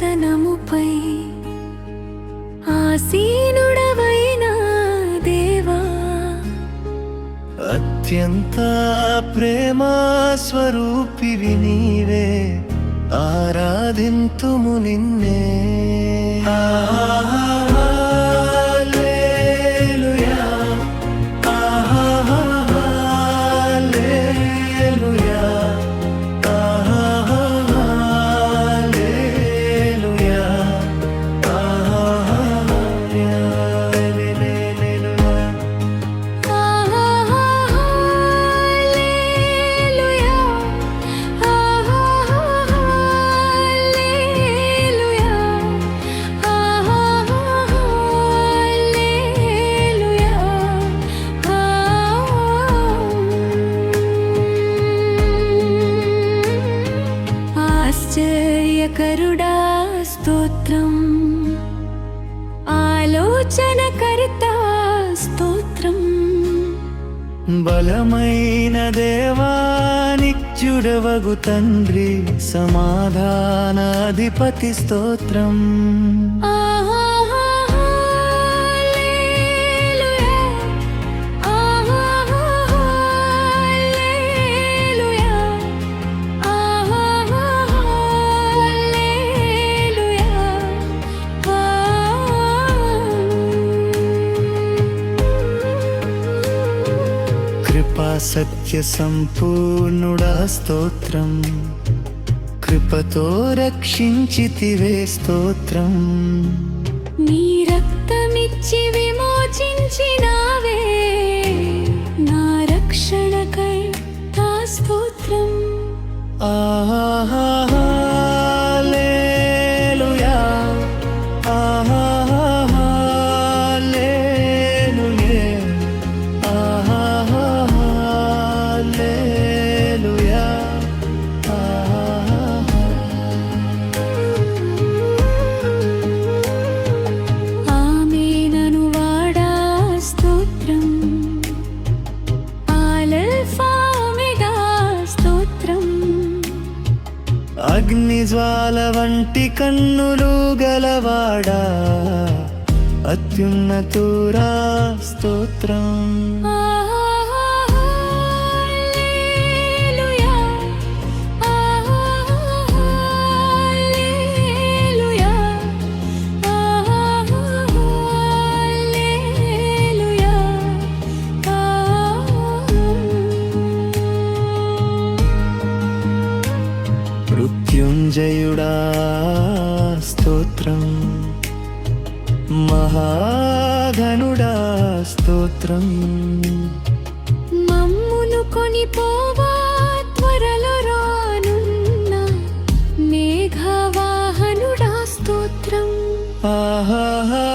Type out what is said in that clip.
సింహాసనముపై ఆసీనుడవైన దేవా. అత్యంత ప్రేమాస్వరూపి స్వరూపి నీవే ఆరాధింతుము నిన్నే. ఆశ్చర్యకరుడా స్తోత్రం. ఆలోచనకర్త స్తోత్రం. బలమైన దేవానిత్యుడవగు తండ్రి సమాధానాధిపతి స్తోత్రం. కృపా సత్య సంపూర్ణుడా స్తోత్రం. కృపతో రక్షించితివే స్తోత్రం. నీ రక్తమిచ్చి విమోచించినావే నా రక్షణకై స్తోత్రం. ఆహాలేలుయా అగ్ని జ్వాల వంటి కన్నులు గలవాడా? అత్యున్నతురా స్తోత్రం. మృత్యుంజయుడా స్తోత్రం. మహాధనుడా స్తోత్రం. మమ్మును కొనిపోవా త్వరలో రానున్న మేఘవాహనుడా స్తోత్రం. ఆహా